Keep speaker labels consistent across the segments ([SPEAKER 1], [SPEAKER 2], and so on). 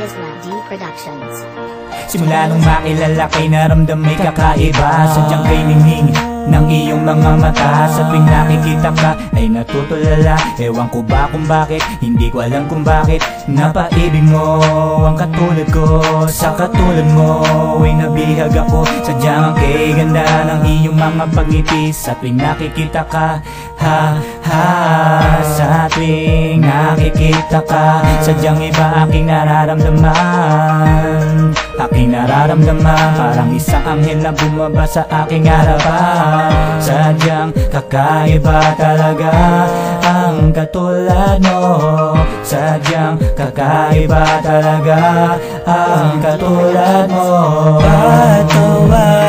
[SPEAKER 1] Productions.
[SPEAKER 2] Simula nung makilala kay naramdam may kakaiba Sadyang kay ningning ng iyong mga mata. Sa tuwing nakikita ka ay natutulala. Ewan ko ba kung bakit, hindi ko alam kung bakit. Napaibig mo ang katulad ko Sa katulad mo ay nabihag ako. Sadyang ang kay ganda ng iyong mga pagngiti Sa tuwing nakikita ka, ha ha Sa tuwing nakikita ka. Sadyang iba aking nararamdaman. Aking nararamdaman. Parang isang anghel na bumaba sa aking harapan. Sadyang kakaiba talaga Ang katulad mo. Sadyang kakaiba talaga Ang katulad mo.
[SPEAKER 3] Patawarin mo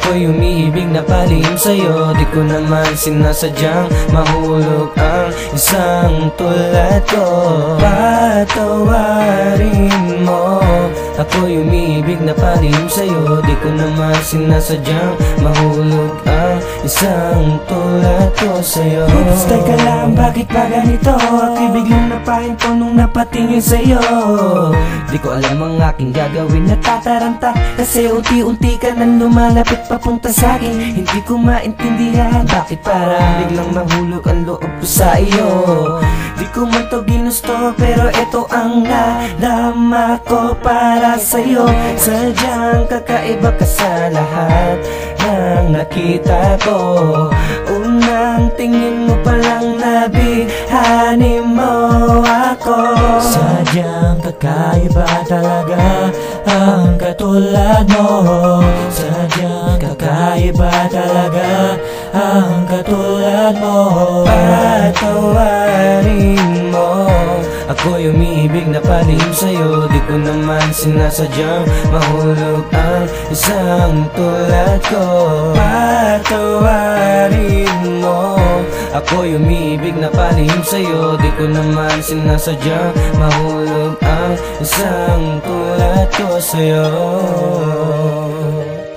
[SPEAKER 3] Ako'y umiibig na palihim sa'yo. Di ko naman sinasadyang mahulog ang isang tulad ko Patawarin mo Ako'y umiibig na palihim sa'yo. Di ko naman sinasadyang mahulog ang isang tulad ko sa'yo.
[SPEAKER 4] Oops, teka lang, bakit ba ganito? Biglang napahinto nung napatingin sa'yo.
[SPEAKER 3] Di ko alam ang aking gagawin.
[SPEAKER 4] Natataranta kasi unti-unti ka nang lumalapit papunta sa akin Hindi ko maintindihan
[SPEAKER 3] Bakit parang biglang mahulog ang loob ko sa iyo.
[SPEAKER 4] Di ko man to ginusto pero ito ang nadama ko para sa'yo. Sadyang kakaiba ka sa lahat ng nakita ko. Unang tingin mo palang ako
[SPEAKER 2] Sadyang kakaiba talaga Ang katulad mo. Sadyang kakaiba talaga Ang katulad mo.
[SPEAKER 3] Patawarin mo. Ako'y umiibig na palihim sa'yo. Di ko naman sinasadyang mahulog ang isang tulad ko. Patawarin mo Ako'y umiibig na palihim sa'yo Di ko naman sinasadyang mahulog ang isang tulad ko sa'yo.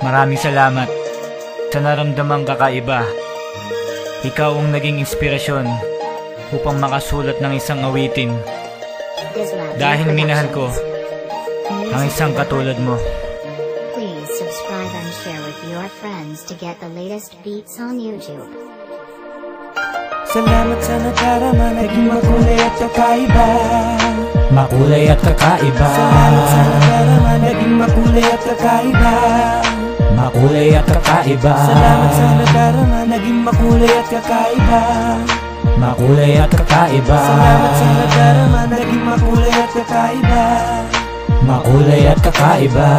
[SPEAKER 2] Maraming salamat sa naramdamang kakaiba. Ikaw ang naging inspirasyon upang makasulat ng isang awitin. Dahil minahal ko ang isang katulad mo.
[SPEAKER 1] Please subscribe and share with your friends to get the latest beats on YouTube.
[SPEAKER 4] Salamat sa nadarama, naging makulay at kakaiba.
[SPEAKER 2] Makulay at kakaiba.
[SPEAKER 4] Salamat sa nadarama, naging makulay at kakaiba.
[SPEAKER 2] Makulay at kakaiba.
[SPEAKER 4] Salamat sa nadarama, naging makulay at kakaiba.
[SPEAKER 2] Makulay at kakaiba.
[SPEAKER 4] Salamat sa nadarama, naging makulay at kakaiba.
[SPEAKER 2] Makulay at kakaiba